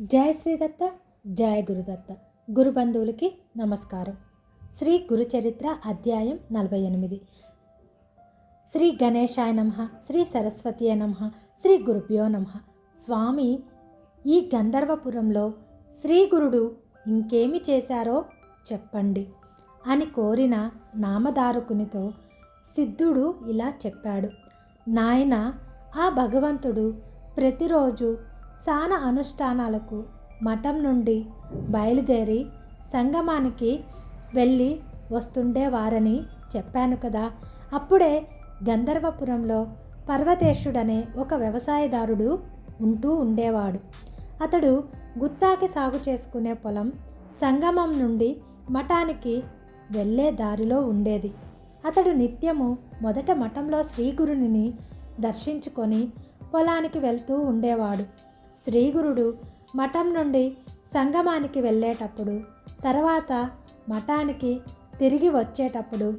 జయ శ్రీదత్త జయ గురుదత్త గురు బంధువులకి నమస్కారం. శ్రీ గురుచరిత్ర అధ్యాయం నలభై ఎనిమిది. శ్రీ గణేశాయ నమ శ్రీ సరస్వతి నమ శ్రీ గురుభ్యో నమ. స్వామి ఈ గంధర్వపురంలో శ్రీ గురుడు ఇంకేమి చేశారో చెప్పండి అని కోరిన నామదారుకునితో సిద్ధుడు ఇలా చెప్పాడు. నాయన ఆ భగవంతుడు ప్రతిరోజు సాన అనుష్ఠానాలకు మఠం నుండి బయలుదేరి సంగమానికి వెళ్ళి వస్తుండేవారని చెప్పాను కదా. అప్పుడే గంధర్వపురంలో పర్వతేశుడనే ఒక వ్యవసాయదారుడు ఉంటూ ఉండేవాడు. అతడు గుత్తాకి సాగు చేసుకునే పొలం సంగమం నుండి మఠానికి వెళ్ళే దారిలో ఉండేది. అతడు నిత్యము మొదట మఠంలో శ్రీగురుని దర్శించుకొని పొలానికి వెళ్తూ ఉండేవాడు. శ్రీగురుడు మఠం నుండి సంగమానికి వెళ్ళేటప్పుడు తర్వాత మఠానికి తిరిగి వచ్చేటప్పుడు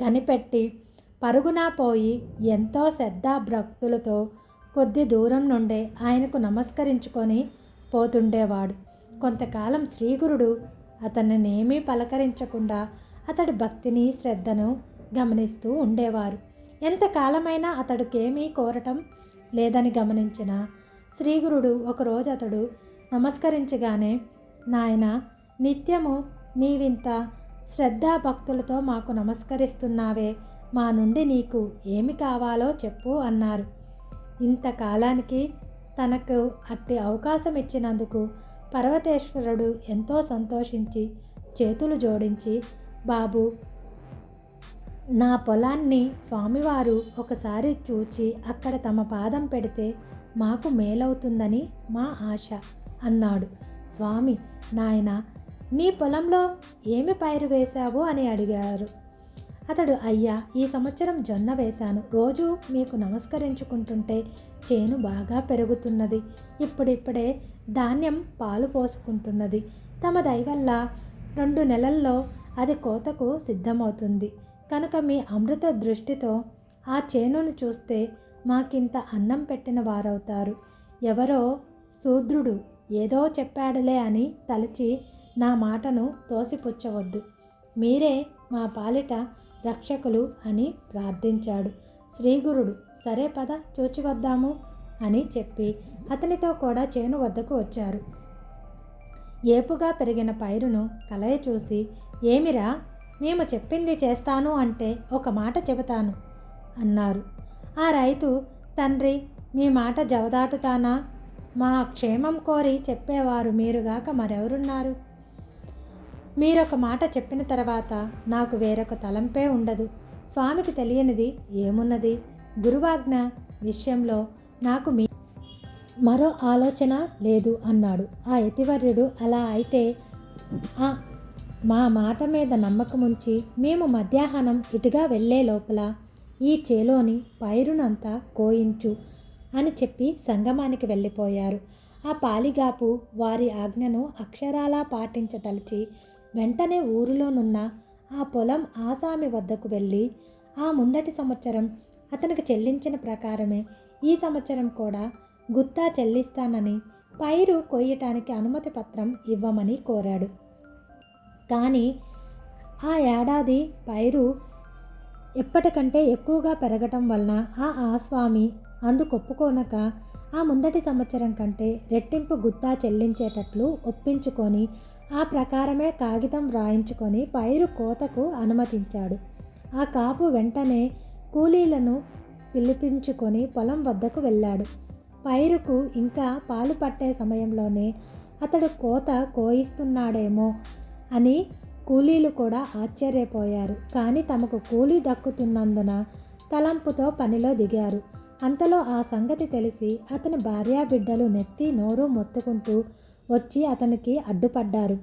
కనిపెట్టి పరుగున పోయి ఎంతో శ్రద్ధా భక్తులతో కొద్ది దూరం నుండే ఆయనకు నమస్కరించుకొని పోతుండేవాడు. కొంతకాలం శ్రీగురుడు అతన్నినేమీ పలకరించకుండా అతడి భక్తిని శ్రద్ధను గమనిస్తూ ఉండేవారు. ఎంతకాలమైనా అతడికేమీ కోరటం లేదని గమనించిన శ్రీగురుడు ఒకరోజు అతడు నమస్కరించగానే నాయన నిత్యము నీవింత శ్రద్ధా భక్తులతో మాకు నమస్కరిస్తున్నావే మా నుండి నీకు ఏమి కావాలో చెప్పు అన్నారు. ఇంతకాలానికి తనకు అట్టి అవకాశం ఇచ్చినందుకు పర్వతేశ్వరుడు ఎంతో సంతోషించి చేతులు జోడించి బాబు నా పొలాన్ని స్వామివారు ఒకసారి చూచి అక్కడ తమ పాదం పెడితే మాకు మేలవుతుందని మా ఆశ అన్నాడు. స్వామి నాయన నీ పొలంలో ఏమి పైరు వేశావు అని అడిగారు. అతడు అయ్యా ఈ సంవత్సరం జొన్న వేశాను. రోజు మీకు నమస్కరించుకుంటుంటే చేను బాగా పెరుగుతున్నది. ఇప్పుడిప్పుడే ధాన్యం పాలు పోసుకుంటున్నది. తమ దయవల్ల రెండు నెలల్లో అది కోతకు సిద్ధమవుతుంది. కనుక మీ అమృత దృష్టితో ఆ చేనును చూస్తే మాకింత అన్నం పెట్టిన వారవుతారు. ఎవరో శూద్రుడు ఏదో చెప్పాడులే అని తలచి నా మాటను తోసిపుచ్చవద్దు. మీరే మా పాలిట రక్షకులు అని ప్రార్థించాడు. శ్రీగురుడు సరే పద చూచి వద్దాము అని చెప్పి అతనితో కూడా చేను వద్దకు వచ్చారు. ఏపుగా పెరిగిన పైరును కలయ చూసి ఏమిరా మేము చెప్పింది చేస్తాను అంటే ఒక మాట చెబుతాను అన్నారు. ఆ రైతు తండ్రి మీ మాట జవదాటుతానా? మా క్షేమం కోరి చెప్పేవారు మీరుగాక మరెవరున్నారు? మీరొక మాట చెప్పిన తర్వాత నాకు వేరొక తలంపే ఉండదు. స్వామికి తెలియనిది ఏమున్నది? గురువాజ్ఞ విషయంలో నాకు మీ మరో ఆలోచన లేదు అన్నాడు. ఆ యతివర్యుడు అలా అయితే ఆ మా మాట మీద నమ్మకం ఉంచి మేము మధ్యాహ్నం ఇటుగా వెళ్ళే లోపల ఈ చేలోని పైరునంతా కోయించు అని చెప్పి సంగమానికి వెళ్ళిపోయారు. ఆ పాలిగాపు వారి ఆజ్ఞను అక్షరాలా పాటించదలిచి వెంటనే ఊరిలోనున్న ఆ పొలం ఆసామి వద్దకు వెళ్ళి ఆ ముందటి సంవత్సరం అతనికి చెల్లించిన ప్రకారమే ఈ సంవత్సరం కూడా గుత్తా చెల్లిస్తానని పైరు కొయ్యటానికి అనుమతి పత్రం ఇవ్వమని కోరాడు. కానీ ఆ ఏడాది పైరు ఎప్పటికంటే ఎక్కువగా పెరగటం వలన ఆ ఆస్వామి అందుకొప్పుకోనక ఆ ముందటి సంవత్సరం కంటే రెట్టింపు గుత్తా చెల్లించేటట్లు ఒప్పించుకొని ఆ ప్రకారమే కాగితం వ్రాయించుకొని పైరు కోతకు అనుమతించాడు. ఆ కాపు వెంటనే కూలీలను పిలిపించుకొని పొలం వద్దకు వెళ్ళాడు. పైరుకు ఇంకా పాలు పట్టే సమయంలోనే అతడు కోత కోయిస్తున్నాడేమో అని కూలీలు కూడా ఆశ్చర్యపోయారు. కానీ తమకు కూలీ దక్కుతున్నందున తలంపుతో పనిలో దిగారు. అంతలో ఆ సంగతి తెలిసి అతని భార్యా బిడ్డలు నెత్తి నోరు మొత్తుకుంటూ వచ్చి అతనికి అడ్డుపడ్డారు.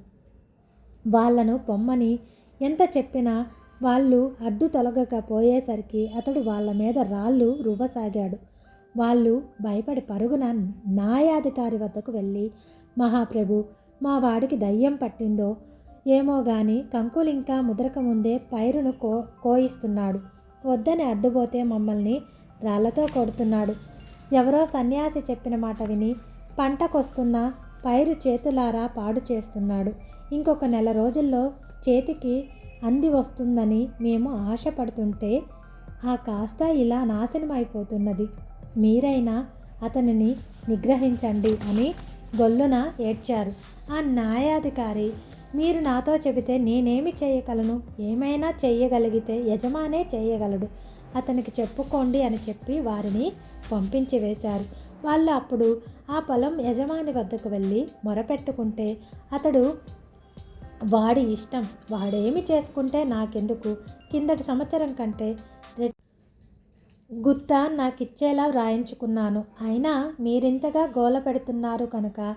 వాళ్ళను పొమ్మని ఎంత చెప్పినా వాళ్ళు అడ్డు తొలగకపోయేసరికి అతడు వాళ్ళ మీద రాళ్ళు రువ్వసాగాడు. వాళ్ళు భయపడి పరుగున న్యాయాధికారి వద్దకు వెళ్ళి మహాప్రభు మా వాడికి దయ్యం పట్టిందో ఏమో గాని కంకులింకా ముదరక ముందే పైరును కో కోయిస్తున్నాడు. వద్దని అడ్డుపోతే మమ్మల్ని రాళ్ళతో కొడుతున్నాడు. ఎవరో సన్యాసి చెప్పిన మాట విని పంటకొస్తున్న పైరు చేతులారా పాడు చేస్తున్నాడు. ఇంకొక నెల రోజుల్లో చేతికి అంది వస్తుందని మేము ఆశపడుతుంటే ఆ కాస్త ఇలా నాశనం అయిపోతున్నది మీరైనా అతనిని నిగ్రహించండి అని గొల్లున ఏడ్చారు. ఆ న్యాయాధికారి మీరు నాతో చెబితే నేనేమి చేయగలను? ఏమైనా చేయగలిగితే యజమానే చేయగలడు. అతనికి చెప్పుకోండి అని చెప్పి వారిని పంపించి వేశారు. వాళ్ళు అప్పుడు ఆ పొలం యజమాని వద్దకు వెళ్ళి మొరపెట్టుకుంటే అతడు వాడి ఇష్టం. వాడేమి చేసుకుంటే నాకెందుకు? కిందటి సంవత్సరం కంటే రె- గుత్త నాకిచ్చేలా వ్రాయించుకున్నాను. అయినా మీరింతగా గోల పెడుతున్నారు కనుక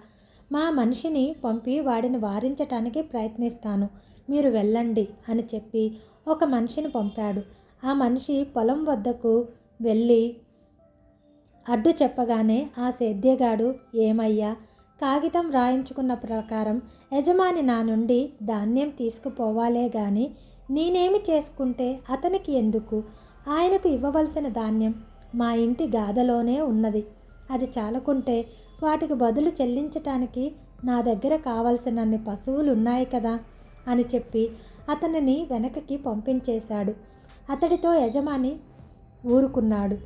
మా మనిషిని పంపి వాడిని వారించటానికి ప్రయత్నిస్తాను. మీరు వెళ్ళండి అని చెప్పి ఒక మనిషిని పంపాడు. ఆ మనిషి పొలం వద్దకు వెళ్ళి అడ్డు చెప్పగానే ఆ సేద్యగాడు ఏమయ్యా కాగితం రాయించుకున్న ప్రకారం యజమాని నా నుండి ధాన్యం తీసుకుపోవాలే గాని నేనేమి చేసుకుంటే అతనికి ఎందుకు? ఆయనకు ఇవ్వవలసిన ధాన్యం మా ఇంటి గాథలోనే ఉన్నది. అది చాలకుంటే వాటికి బదులు చెల్లించటానికి నా దగ్గర కావలసినన్ని పశువులు ఉన్నాయి కదా అని చెప్పి అతనిని వెనకకి పంపించేశాడు. అతడితో యజమాని ఊరుకున్నాడు.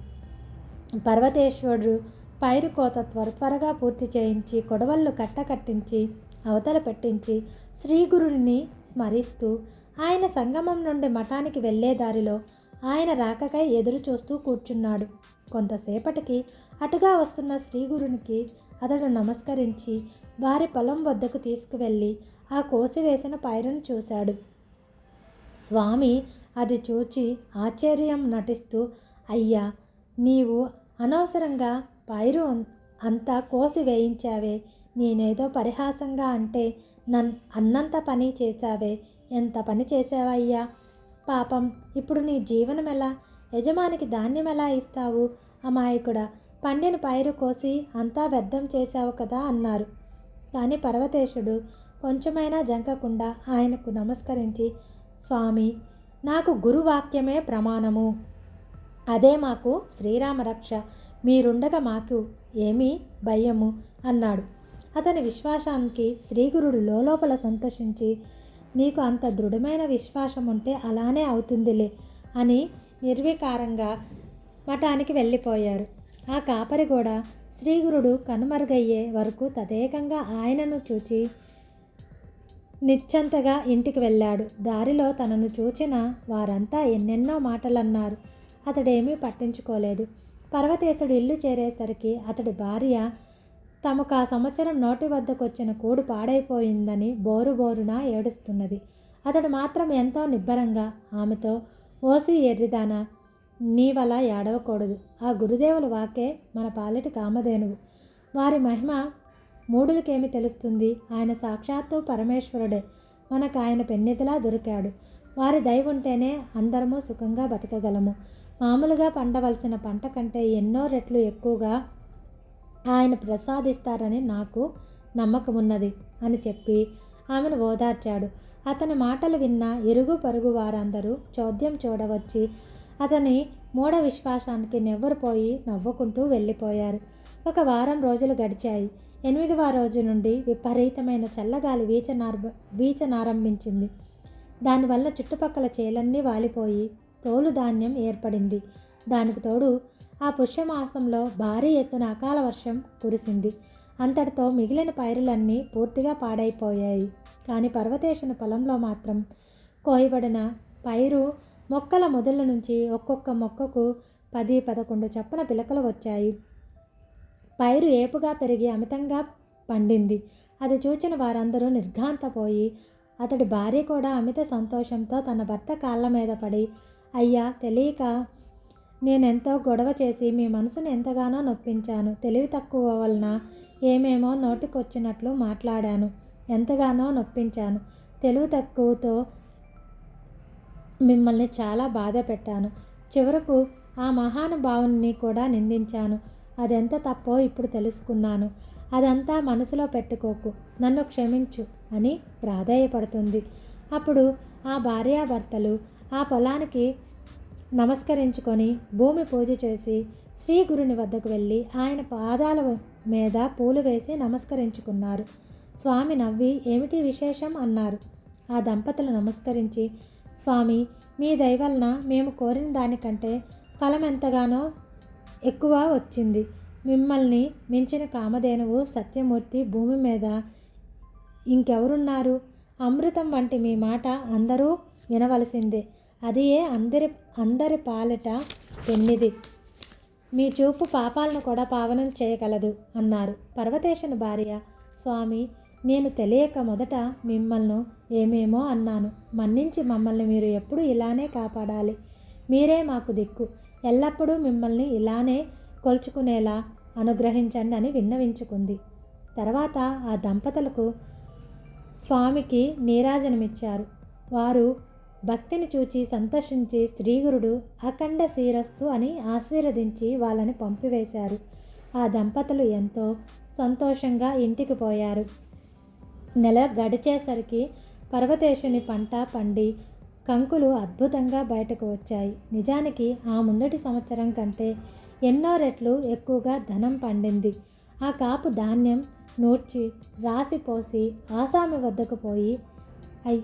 పర్వతేశ్వరుడు పైరు కోత త్వర త్వరగా పూర్తి చేయించి కొడవళ్ళు కట్టకట్టించి అవతల పెట్టించి శ్రీగురుని స్మరిస్తూ ఆయన సంగమం నుండి మఠానికి వెళ్ళే దారిలో ఆయన రాకకై ఎదురు చూస్తూ కూర్చున్నాడు. కొంతసేపటికి అటుగా వస్తున్న శ్రీగురునికి అతడు నమస్కరించి వారి పొలం వద్దకు తీసుకువెళ్ళి ఆ కోసివేసిన పైరును చూశాడు. స్వామి అది చూచి ఆశ్చర్యం నటిస్తూ అయ్యా నీవు అనవసరంగా పైరు అం- అంతా కోసి వేయించావే నేనేదో పరిహాసంగా అంటే నన్ అన్నంత పని చేశావే ఎంత పని చేశావయ్యా? పాపం ఇప్పుడు నీ జీవనం ఎలా? యజమానికి ధాన్యం ఎలా ఇస్తావు? అమాయకుడా పండిన పైరు కోసి అంతా వ్యర్థం చేశావు కదా అన్నారు. కానీ పర్వతేశుడు కొంచెమైనా జంకకుండా ఆయనకు నమస్కరించి స్వామి నాకు గురువాక్యమే ప్రమాణము. అదే మాకు శ్రీరామ రక్ష మీరుండగా మాకు ఏమీ భయము అన్నాడు. అతని విశ్వాసానికి శ్రీగురుడు లోపల సంతోషించి నీకు అంత దృఢమైన విశ్వాసం ఉంటే అలానే అవుతుందిలే అని నిర్వికారంగా మఠానికి వెళ్ళిపోయారు. ఆ కాపరి కూడా శ్రీగురుడు కనుమరుగయ్యే వరకు తదేకంగా ఆయనను చూచి నిశ్చంతగా ఇంటికి వెళ్ళాడు. దారిలో తనను చూచిన వారంతా ఎన్నెన్నో మాటలన్నారు. అతడేమీ పట్టించుకోలేదు. పర్వతేశుడు ఇల్లు చేరేసరికి అతడి భార్య తమకు ఆ సంవత్సరం నోటి వద్దకు వచ్చిన కూడు పాడైపోయిందని బోరు బోరున ఏడుస్తున్నది. అతడు మాత్రం ఎంతో నిబ్బరంగా ఆమెతో ఓసి ఎర్రిదానా నీవలా ఏడవకూడదు. ఆ గురుదేవుల వాకే మన పాలిటి కామధేనువు. వారి మహిమ మూడులకేమి తెలుస్తుంది? ఆయన సాక్షాత్తు పరమేశ్వరుడే. మనకు ఆయన పెన్నిదిలా దొరికాడు. వారి దయ ఉంటేనే అందరము సుఖంగా బతకగలము. మామూలుగా పండవలసిన పంట కంటే ఎన్నో రెట్లు ఎక్కువగా ఆయన ప్రసాదిస్తారని నాకు నమ్మకమున్నది అని చెప్పి ఆమెను ఓదార్చాడు. అతని మాటలు విన్న ఇరుగు పరుగు వారందరూ చోద్యం చూడవచ్చి అతని మూఢ విశ్వాసానికి నెవ్వరిపోయి నవ్వుకుంటూ వెళ్ళిపోయారు. ఒక వారం రోజులు గడిచాయి. ఎనిమిదవ రోజు నుండి విపరీతమైన చల్లగాలి వీచనార వీచనారంభించింది. దానివల్ల చుట్టుపక్కల చేలన్నీ వాలిపోయి తోలు ధాన్యం ఏర్పడింది. దానికి తోడు ఆ పుష్యమాసంలో భారీ ఎత్తున అకాల వర్షం కురిసింది. అంతటితో మిగిలిన పైరులన్నీ పూర్తిగా పాడైపోయాయి. కానీ పర్వతేశన పొలంలో మాత్రం కోయబడిన పైరు మొక్కల మొదల నుంచి ఒక్కొక్క మొక్కకు పది పదకొండు చప్పున పిలకలు వచ్చాయి. పైరు ఏపుగా పెరిగి అమితంగా పండింది. అది చూచిన వారందరూ నిర్ఘాంతపోయి అతడి భార్య కూడా అమిత సంతోషంతో తన భర్త కాళ్ళ మీద పడి అయ్యా తెలియక నేనెంతో గొడవ చేసి మీ మనసును ఎంతగానో నొప్పించాను. తెలివి తక్కువ వలన ఏమేమో నోటికొచ్చినట్లు మాట్లాడాను. ఎంతగానో నొప్పించాను. తెలుగు తక్కువతో మిమ్మల్ని చాలా బాధ పెట్టాను. చివరకు ఆ మహానుభావుని కూడా నిందించాను. అదెంత తప్పో ఇప్పుడు తెలుసుకున్నాను. అదంతా మనసులో పెట్టుకోకు. నన్ను క్షమించు అని ప్రాధేయపడుతుంది. అప్పుడు ఆ భార్యాభర్తలు ఆ పొలానికి నమస్కరించుకొని భూమి పూజ చేసి శ్రీ గురుని వద్దకు వెళ్ళి ఆయన పాదాల మీద పూలు వేసి నమస్కరించుకున్నారు. స్వామి నవ్వి ఏమిటి విశేషం? అన్నారు. ఆ దంపతులు నమస్కరించి స్వామి మీ దయవలన మేము కోరిన దానికంటే ఫలం ఎంతగానో ఎక్కువ వచ్చింది. మిమ్మల్ని మించిన కామధేనువు సత్యమూర్తి భూమి మీద ఇంకెవరున్నారు? అమృతం వంటి మీ మాట అందరూ వినవలసిందే. అది ఏ అందరి అందరి పాలిట పెన్నిది. మీ చూపు పాపాలను కూడా పావనం చేయగలదు అన్నారు. పర్వతేశుని భార్య స్వామి నేను తెలియక మొదట మిమ్మల్ని ఏమేమో అన్నాను. మన్నించి మమ్మల్ని మీరు ఎప్పుడు ఇలానే కాపాడాలి. మీరే మాకు దిక్కు. ఎల్లప్పుడూ మిమ్మల్ని ఇలానే కొలుచుకునేలా అనుగ్రహించండి అని విన్నవించుకుంది. తర్వాత ఆ దంపతులకు స్వామికి నీరాజనమిచ్చారు. వారు భక్తిని చూచి సంతోషించి శ్రీగురుడు అఖండ శీరస్తు అని ఆశీర్వదించి వాళ్ళని పంపివేశారు. ఆ దంపతులు ఎంతో సంతోషంగా ఇంటికి పోయారు. నెల గడిచేసరికి పర్వతేశుని పంట పండి కంకులు అద్భుతంగా బయటకు వచ్చాయి. నిజానికి ఆ ముందటి సంవత్సరం కంటే ఎన్నో రెట్లు ఎక్కువగా ధనం పండింది. ఆ కాపు ధాన్యం నూర్చి రాసిపోసి ఆసామి వద్దకు పోయి అయ్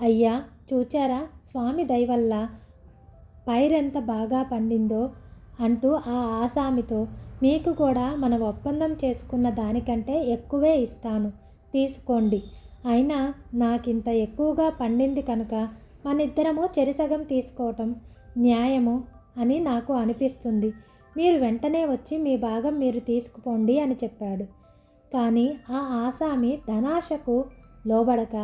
అయ్యా చూచారా? స్వామి దయవల్ల పైరెంత బాగా పండిందో అంటూ ఆ ఆసామితో మీకు కూడా మన ఒప్పందం చేసుకున్న దానికంటే ఎక్కువే ఇస్తాను. తీసుకోండి. అయినా నాకింత ఎక్కువగా పండింది కనుక మన ఇద్దరము చెరిసగం తీసుకోవటం న్యాయము అని నాకు అనిపిస్తుంది. మీరు వెంటనే వచ్చి మీ భాగం మీరు తీసుకుపోండి అని చెప్పాడు. కానీ ఆ ఆసామి ధనాశకు లోబడక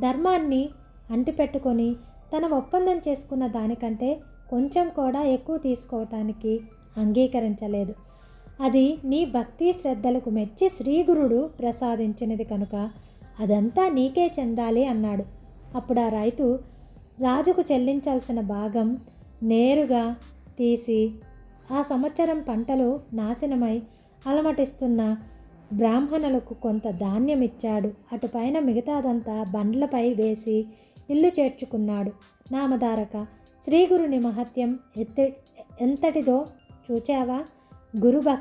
ధర్మాన్ని అంటిపెట్టుకొని తన ఒప్పందం చేసుకున్న దానికంటే కొంచెం కూడా ఎక్కువ తీసుకోవటానికి అంగీకరించలేదు. అది నీ భక్తి శ్రద్ధలకు మెచ్చి శ్రీగురుడు ప్రసాదించినది కనుక అదంతా నీకే చెందాలి అన్నాడు. అప్పుడు ఆ రైతు రాజుకు చెల్లించాల్సిన భాగం నేరుగా తీసి ఆ సంవత్సరం పంటలు నాశనమై అలమటిస్తున్న బ్రాహ్మణులకు కొంత ధాన్యం ఇచ్చాడు అటుపైన మిగతాదంతా బండ్లపై వేసి ఇల్లు చేర్చుకున్నాడు. నామధారక శ్రీగురుని మహత్యం ఎత్త ఎంతటిదో చూచావా? గురుభక్